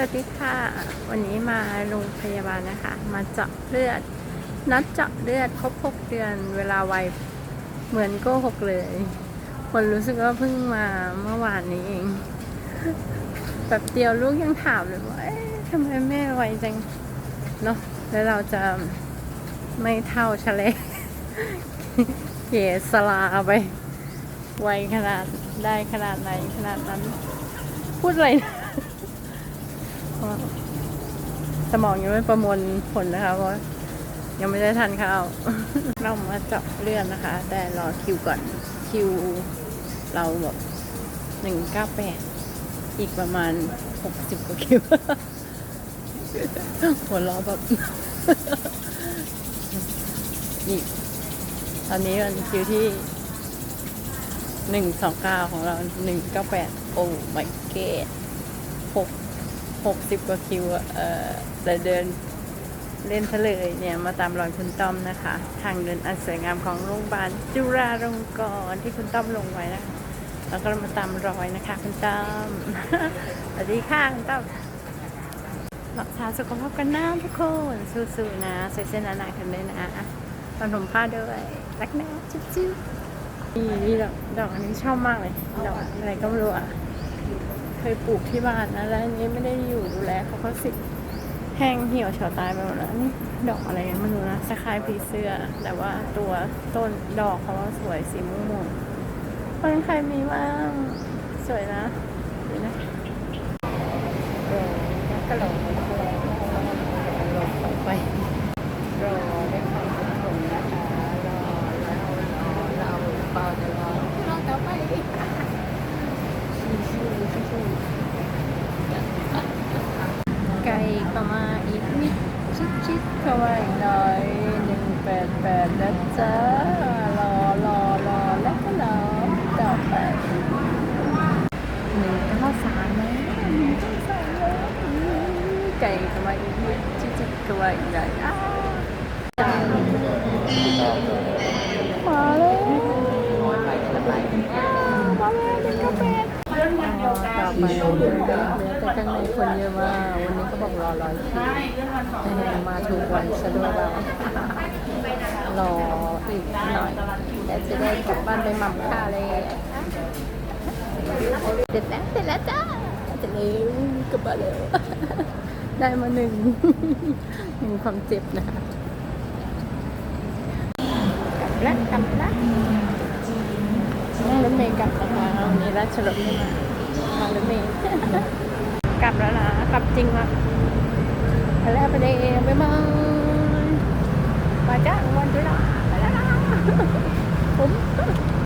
สวัสดีค่ะ วันนี้มาโรงพยาบาลนะคะ มาเจาะเลือด นัดเจาะเลือดครบ 6 เดือนเวลาไวเหมือนโกหกเลยคนรู้สึกว่าเพิ่งมาเมื่อวานนี้เองแบบเดียวลูกยังถามเลยว่าทำไมแม่ไวจังเนาะแล้วเราจะไม่เท่าชะเลเกสลาไป ไวขนาดได้ขนาดไหนขนาดนั้น พูดอะไรนะ สมองยังไม่ประมวลผลนะคะ เพราะยังไม่ได้ทานข้าว เรามาเจาะเลือดนะคะ แต่รอคิวก่อนคิวเราแบบหนึ่งเก้าแปดอีกประมาณหกสิบกว่าคิวหัวเราะแบบอีกตอนนี้มันคิวที่หนึ่งสองเก้าของเราหนึ่งเก้าแปดโอ้ my god หก หกสิบกว่าคิวเอ่อแต่เดินเล่นทะเลยเนี่ยมาตามรอยคุณต้อมนะคะ ทางเดินอันสวยงามของโรงพยาบาลจุฬาลงกรณ์ที่คุณต้อมลงไว้นะคะแล้วก็มาตามรอยนะคะ คุณต้อมสวัสดีค่ะคุณต้อมรักษาสุขภาพกันนะทุกคนสู้ๆนะใส่เส้นหนาๆกันเลยนะตอนผมผ้าด้วยรักนะจุ๊บๆนี่นี่ดอกดอกอันนี้ชอบมากเลยดอกอะไรก็ไม่รู้อะ เคยปลูกที่บ้านนะแล้วอันนี้ไม่ได้อยู่ดูแลเขาก็สิแห้งเหี่ยวเฉาตายไปหมดแล้วนี่ดอกอะไรกันไม่รู้นะสคล้ายผีเสื้อ แต่ว่าตัวต้นดอกเขาสวยสีม่วงๆคนใครมีบ้างสวยนะเดี๋ยนะกระโหลกโรยต่อไปรอได้ความเป็นผลนะคะรอแล้วรอเราเปล่าจะรอรอต่อไป ไก่เข้ามาอีกนิดชิดชิดเข้ามาอีกหน่อยหนึ่งแปดแปดนะจ๊ะรอรอรอแล้วก็รอต่อไปหนึ่งเก้าสามนะหนึ่งเก้าสามแล้วไก่เข้ามาอีกนิดชิดชิดเข้ามาอีกหน่อยอ้าแล้วอ้าวมาแล้วหนึ่งเก้าแปด ต่อไปเลือแต่ข้างในคนเยอะมากวันนี้ก็บอกรอร้อยคิวแน่มาถูกวันซะด้วยเรารออีกหน่อยแต่จะได้กลับบ้านไปหม่ำข้าวเลยเสร็จแล้วเสร็จแล้วจ้าเสร็จแล้วกลับบ้านแล้วได้มาหนึ่งหนึ่งความเจ็บนะคะกลับแล้วกลับแล้วนั่งรถเมล์กลับนะคะวันนี้ราชรถไม่มา มารถเมล์กลับแล้วนะกลับจริงว่ะไปแล้วไปเดย์บ๊ายบาย